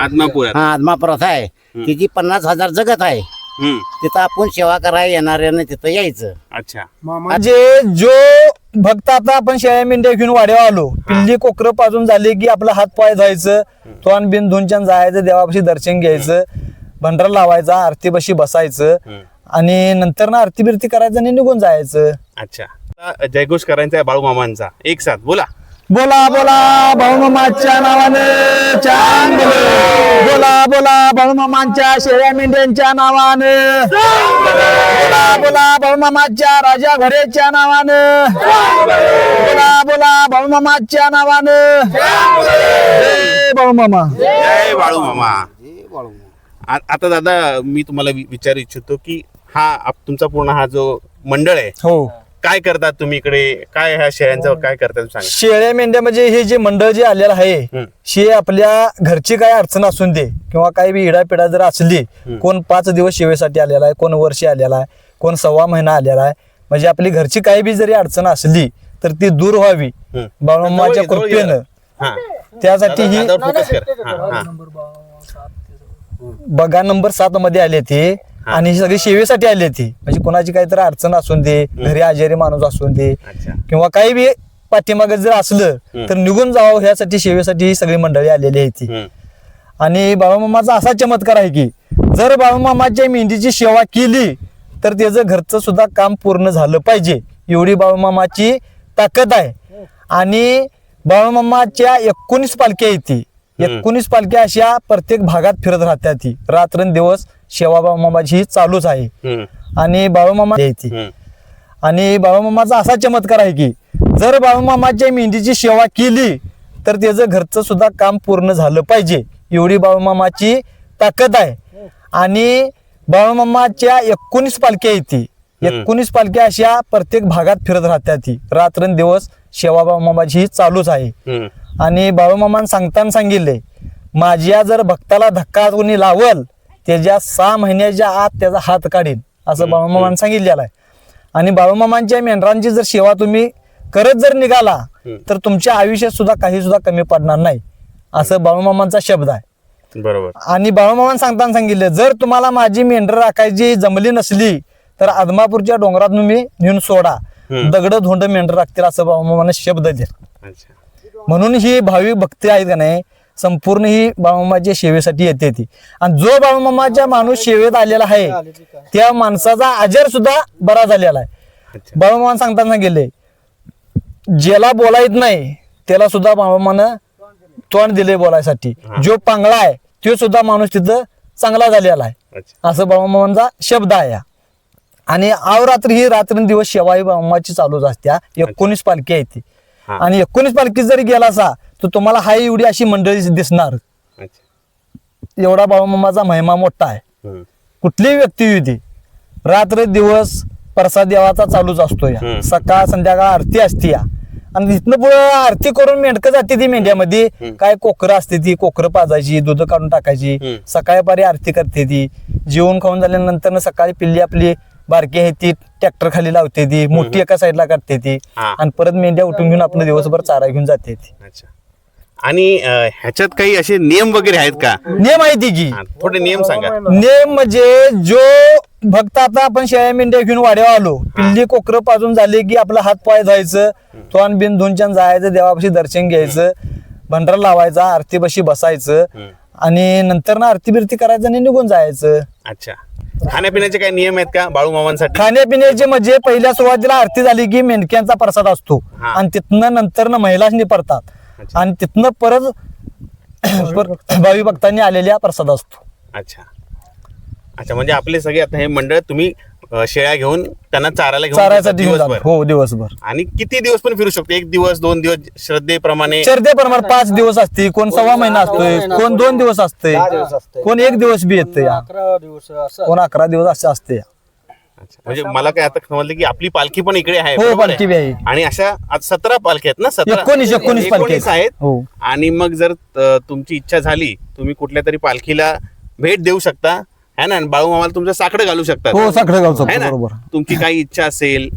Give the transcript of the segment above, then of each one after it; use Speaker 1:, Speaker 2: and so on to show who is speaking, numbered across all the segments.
Speaker 1: आत्मापुरात
Speaker 2: हा आदमापुरात आहे. तिची पन्नास हजार जगत आहे.
Speaker 1: हम्म.
Speaker 2: तिथं आपण सेवा करायला येणाऱ्यानं तिथं यायचं.
Speaker 1: अच्छा.
Speaker 3: म्हणजे जो भक्त आता आपण शेळ्या मेंढ्या घेऊन वाड्यावर आलो पिल्ली कोकर पाजून झाली की आपला हात पाय जायचं तोंड बिन धुनच्यान जायचं देवापाशी दर्शन घ्यायचं भंडारा लावायचा आरती बशी बसायचं.
Speaker 1: हम्म.
Speaker 3: आणि नंतर ना आरती बिरती करायचं आणि निघून जायचं.
Speaker 1: अच्छा. आता जयघोष करायचा आहे बाळू मामांचा एक साथ बोला.
Speaker 3: बोला बोला भाऊमामाच्या नावानं चांग बोला बोला भाऊमामांच्या शेळ्या मेंढ्यांच्या नावानं. बोला बोला भाऊमामाच्या राजा घरेच्या नावानं. बोला बोला भाऊमामाच्या नावानं. जय भाऊमामा.
Speaker 1: जय बाळू मामा आ- आता दादा मी तुम्हाला वि- विचारू इच्छितो की हा आप- तुमचा पूर्ण हा जो मंडळ आहे
Speaker 3: हो.
Speaker 1: काय करतात तुम्ही इकडे काय ह्या शेळ्यांचं काय करतात सांगा
Speaker 3: शेळ्या मेंढ्या म्हणजे हे जे मंडळ जे आलेलं आहे. हे आपल्या घरची काय अडचण असून दे किंवा काही बी इडापिडा जर असली कोण पाच दिवस सेवेसाठी आलेला आहे कोण वर्षी आलेला आहे कोण सव्वा महिना आलेला आहे म्हणजे आपली घरची काही बी जरी अडचण असली तर ती दूर व्हावी
Speaker 1: जवळ
Speaker 3: कृपेनं.
Speaker 1: हा.
Speaker 3: त्यासाठी ही.
Speaker 1: हा, हा.
Speaker 3: बघा नंबर सात मध्ये आले ते आणि ही सगळी सेवेसाठी आले ती. म्हणजे कोणाची काहीतरी अडचण असून दे घरी आजारी माणूस असून दे
Speaker 1: अच्छा.
Speaker 3: किंवा काही बी पाठीमागे जर असलं तर निघून जावं ह्यासाठी सेवेसाठी ही सगळी मंडळी आलेली आहे ती. आणि बाळूमामाचा असा चमत्कार आहे की जर बाळूमामाच्या मेंढीची सेवा केली तर त्याचं घरचं सुद्धा काम पूर्ण झालं पाहिजे. एवढी बाळूमामाची ताकद आहे. आणि बाळूमामाच्या एकोणीस पालख्या येते एकोणीस पालख्या अशा प्रत्येक भागात फिरत राहत्या ती. रात्रंदिवस सेवा बाळूमामाची ही चालूच आहे. आणि येते
Speaker 1: हम्म.
Speaker 3: आणि बाळूमामाचा असा चमत्कार आहे की जर बाळूमामाच्या मेंढीची सेवा केली तर त्याचं घरचं सुद्धा काम पूर्ण झालं पाहिजे. एवढी बाळूमामाची ताकद आहे. आणि बाळूमामाच्या एकोणीस पालख्या येते एकोणीस पालख्या अशा प्रत्येक भागात फिरत राहत्या ती. रात्रंदिवस सेवा बाळूमामाची ही चालूच आहे. आणि बाळूमामान सांगताना सांगितले माझ्या जर भक्ताला धक्का कोणी लावल त्याच्या सहा महिन्याच्या आत त्याचा हात काढीन असं बाळूमामान सांगितलेलं आहे. आणि बाळूमामांच्या मेंढरांची जर सेवा तुम्ही करत जर निघाला तर तुमच्या आयुष्यात सुद्धा काही सुद्धा कमी पडणार नाही असं बाळूमामांचा शब्द आहे.
Speaker 1: बरोबर.
Speaker 3: आणि बाळूमामान सांगताना सांगितलं जर तुम्हाला माझी मेंढर राखायची जमली नसली तर आदमापूरच्या डोंगरात तुम्ही नेऊन सोडा. दगड धोंड मेंढर राखतील असं बाळूमामाने शब्द दिला.
Speaker 1: अच्छा.
Speaker 3: म्हणून ही भाविक भक्ती आहेत का नाही संपूर्ण ही बाळूमामाच्या सेवेसाठी येते ती. आणि जो बाळूमामाच्या माणूस सेवेत आलेला आहे त्या माणसाचा आजार सुद्धा बरा झालेला आहे. बाळूमामा सांगताना गेले ज्याला बोला येत नाही त्याला सुद्धा बाळूमानं तोंड दिले बोलायसाठी. जो पांगळा आहे तो सुद्धा माणूस तिथं चांगला झालेला आहे. असं बाळूमामांचा शब्द आहे हा. आणि आवरात्र ही रात्रंदिवस सेवा ही बाळूमाची चालूच असत्या एकोणीस पालखी आहे ती. आणि एकोणीस पालखी जरी गेला असा तर तुम्हाला हाय एवढी अशी मंडळी दिसणार. एवढा बाळूमामाचा महिमा मोठा आहे. कुठलीही व्यक्ती होती रात्र दिवस प्रसाद देवाचा चालूच असतो या. सकाळ संध्याकाळ आरती असते या. आणि तिथनं पुढे आरती करून मेंढकं जाते ती मेंढ्यामध्ये. काय कोकरं असते ती कोकरं पाजायची दूध काढून टाकायची. सकाळी पारी आरती करते ती. जेवण खाऊन झाल्यानंतर सकाळी पिल्ली आपली बारकी आहे ती ट्रॅक्टर खाली लावते ती मोठी एका साईडला काढते ती.
Speaker 1: हा.
Speaker 3: आणि परत मेंढ्या उठून घेऊन आपलं दिवसभर चारा घेऊन जाते ती.
Speaker 1: अच्छा. आणि अं, ह्याच्यात काही असे नियम वगैरे आहेत का?
Speaker 3: नियम आहे ती की?
Speaker 1: हा, थोडे नियम सांगा.
Speaker 3: नेम म्हणजे जो भक्त आता आपण शेळ्या मेंढ्या घेऊन वाड्यावर आलो पिल्ली कोकर पाजून झाली की आपला हात पाय जायचं तोंड बिन धुनच्यान जायचं देवापाशी दर्शन घ्यायचं भंडारा लावायचा आरती बशी बसायचं
Speaker 1: हम्म.
Speaker 3: आणि नंतर ना आरती बिरती करायचं आणि निघून जायचं.
Speaker 1: अच्छा. खाण्यापिण्याचे काही नियम आहेत का बाळू मामांसाठी?
Speaker 3: खाण्यापिण्याचे म्हणजे पहिल्या सुरुवातीला आरती झाली की मेंढक्यांचा प्रसाद असतो.
Speaker 1: हा.
Speaker 3: आणि तिथनं नंतर महिलाच निपरतात
Speaker 1: अच्छा.
Speaker 3: आणि तिथनं परत पर- भावी भक्तांनी आलेल्या प्रसाद असतो.
Speaker 1: अच्छा. अच्छा म्हणजे आपले सगळे आता हे मंडळ तुम्ही अं, शेळ्या घेऊन त्यांना चारायला घेऊन
Speaker 3: चारायसाठी घेऊन जातो. हो दिवसभर.
Speaker 1: आणि किती दिवस पण फिरू शकतो? एक दिवस दोन दिवस श्रद्धेप्रमाणे.
Speaker 3: श्रद्धेप्रमाणे पाच दिवस असते. कोण सव्वा महिना असतोय कोण दोन दिवस असते कोण एक दिवस बी येते
Speaker 4: अकरा दिवस असं.
Speaker 3: कोण अकरा दिवस असे असते
Speaker 1: अच्छा. म्हणजे मला काय आता समजलं की आपली पालखी पण इकडे आहे
Speaker 3: हो,
Speaker 1: बरोबर
Speaker 3: पालखी बी आहे.
Speaker 1: आणि अशा आज सतरा पालखी आहेत ना? सतरा
Speaker 3: एकोणीस एकोणीस पालखी
Speaker 1: एकोणीस आहेत.
Speaker 3: हो.
Speaker 1: आणि मग जर अ, तुमची इच्छा झाली तुम्ही कुठल्या तरी पालखीला भेट देऊ शकता. है ना? आणि बाळू मामाला तुमचं साकडं घालू शकता
Speaker 3: हो साखरे गावचं
Speaker 1: है ना?
Speaker 3: बरोबर.
Speaker 1: तुमची काही इच्छा असेल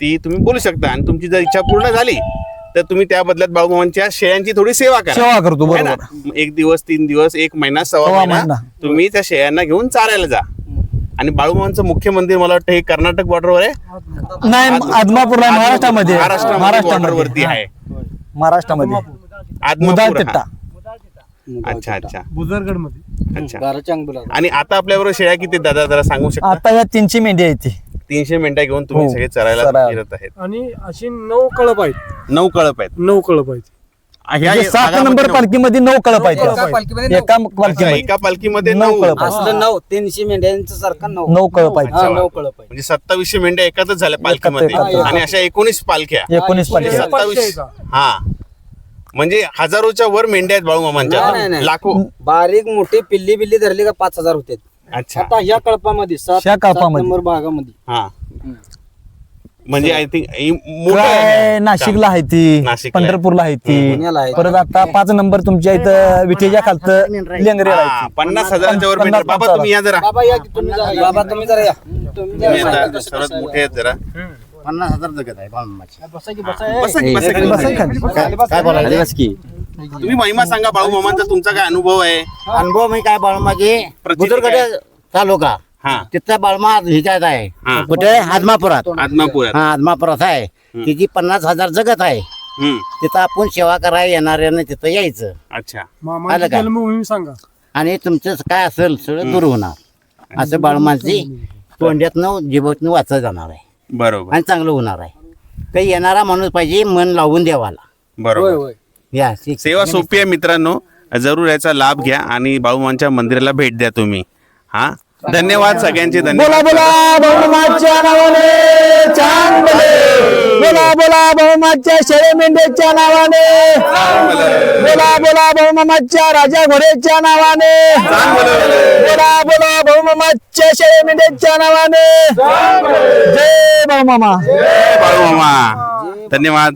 Speaker 1: ती तुम्ही बोलू शकता. आणि तुमची जर इच्छा पूर्ण झाली तर तुम्ही त्या बदल्यात बाळूमामांच्या शेळ्यांची थोडी सेवा करा.
Speaker 3: सेवा करतो
Speaker 1: है ना?
Speaker 3: बरोबर.
Speaker 1: एक दिवस तीन दिवस एक महिना सव्वा
Speaker 3: सव्वा
Speaker 1: महिना
Speaker 3: महिना.
Speaker 1: तुम्ही त्या शेळ्यांना घेऊन चारायला जा. आणि बाळूमामांचं मुख्य मंदिर मला वाटतं हे कर्नाटक बॉर्डरवर आहे.
Speaker 3: नाही आदमापूरला आहे, महाराष्ट्रामध्ये
Speaker 1: महाराष्ट्रामध्ये बॉर्डरवरती
Speaker 3: हा.
Speaker 1: आहे.
Speaker 3: महाराष्ट्रामध्ये.
Speaker 1: आदमापूर, हा. अच्छा अच्छा.
Speaker 4: बुजरगडमध्ये
Speaker 1: अच्छा आणि आता आपल्याबरोबर शेळ्या किती आहेत? दादा जरा सांगू शकता?
Speaker 3: आता या तीनशे मेंढी आहेत ती.
Speaker 1: तीनशे मिनिटं घेऊन तुम्ही
Speaker 3: हो,
Speaker 1: सगळे चरायला
Speaker 3: चरायला.
Speaker 1: फिरत आहेत.
Speaker 4: आणि अशी नऊ कळप आहेत.
Speaker 1: नऊ कळप आहेत.
Speaker 4: नऊ कळप आहेत.
Speaker 1: ह्या
Speaker 3: म्हणजे सात
Speaker 1: भागामध्ये
Speaker 3: नंबर. पालखीमध्ये नऊ कळप आहेत.
Speaker 4: कळप आहेत.
Speaker 5: पालखीमध्ये
Speaker 3: एका
Speaker 1: अच्छा,
Speaker 3: पालखीमध्ये
Speaker 1: एका पालखीमध्ये
Speaker 3: नऊ
Speaker 1: नऊ.
Speaker 3: कळप आहेत.
Speaker 5: असलं नऊ. तीनशे मेंढ्यांचं सारखं नऊ.
Speaker 3: नऊ कळप आहेत.
Speaker 5: नऊ कळप आहे
Speaker 1: म्हणजे सत्तावीसशे मेंढ्या एकातच झाल्या पालखीमध्ये. आणि अशा एकोणीस पालख्या.
Speaker 3: एकोणीस पालखी आहेत.
Speaker 4: पाचशे
Speaker 1: सत्तावीस हा. म्हणजे हजारोच्या वर मेंढ्या आहेत
Speaker 5: नाही,
Speaker 1: बाळूमामांच्या
Speaker 5: नाही.
Speaker 1: लाखो.
Speaker 5: बारीक मोठी पिल्ली बिल्ली धरली का पाच हजार होते.
Speaker 1: अच्छा.
Speaker 5: आता ह्या कळपामध्ये सात
Speaker 3: ह्या
Speaker 5: सात
Speaker 3: कळपामध्ये.
Speaker 5: नंबर भागामध्ये.
Speaker 1: हा. म्हणजे आय थिंक
Speaker 3: काय? नाशिकला आहे ती.
Speaker 1: नाशिकला आहे.
Speaker 3: पंढरपूरला आहे
Speaker 5: पुण्याला
Speaker 3: ती. परत आता पाच नंबर तुमच्या इथं विटेच्या खालतं ती.
Speaker 1: पन्नास हजाराच्या वर
Speaker 3: पन्नास-
Speaker 1: मेंढ्या. बाबा तुम्ही या जरा.
Speaker 5: बाबा या की तुम्ही जरा. बाबा तुम्ही जरा या. तुम्ही
Speaker 1: तुम्ही
Speaker 5: जरा
Speaker 1: आता सर्वात मोठे आहेत जरा.
Speaker 2: पन्नास हजार जगत आहे बाळूमामाची.
Speaker 5: बसा की बसा
Speaker 1: बसा की, बसा की.
Speaker 3: बसा खाली.
Speaker 2: काय काय बोलायचं?
Speaker 1: तुम्ही महिमा सांगा बाळूमामांचा तुमचा काय अनुभव आहे?
Speaker 2: अनुभव मी काय बाळूमाची
Speaker 1: प्रचिती
Speaker 2: बुजुर्गडे तालुका.
Speaker 1: हा.
Speaker 2: तिथं बाळमा ह्याच्यात
Speaker 1: हा.
Speaker 2: आहे. कुठे? आदमापुरात.
Speaker 1: आदमापुरात.
Speaker 2: हा आदमापुरात आहे. तिची पन्नास हजार जगत आहे.
Speaker 1: हम्म.
Speaker 2: तिथं आपण सेवा करायला येणाऱ्यानं तिथं यायचं.
Speaker 1: अच्छा.
Speaker 2: आलं
Speaker 4: मामाची
Speaker 2: का?
Speaker 4: जन्मभूमी सांगा.
Speaker 2: आणि तुमचं काय असेल सगळं दूर होणार. असं बाळमाची तोंड्यातनं जिभतनं वाचत जाणार आहे.
Speaker 1: बरोबर.
Speaker 2: आणि चांगलं होणार आहे. काही येणारा माणूस पाहिजे मन लावून देवाला.
Speaker 5: होय
Speaker 1: बरोबर.
Speaker 5: होय
Speaker 2: या ठीक.
Speaker 1: सेवा सोपी आहे मित्रांनो. जरूर याचा लाभ घ्या आणि बाळूमांच्या मंदिराला भेट द्या तुम्ही. हा? धन्यवाद सगळ्यांचे
Speaker 3: बोला
Speaker 1: धन्यवाद.
Speaker 3: बोला बहुमाच्या नावाने चांगले बोला बोला बहुमाच्या शेळे मेंढ्याच्या नावाने बोला बोला बहुमाच्या राजा घोड्याच्या नावाने बोला बोला बहुमाच्या शेळे मेंढ्याच्या नावाने जय बहुमामा
Speaker 1: बाळूमामा धन्यवाद.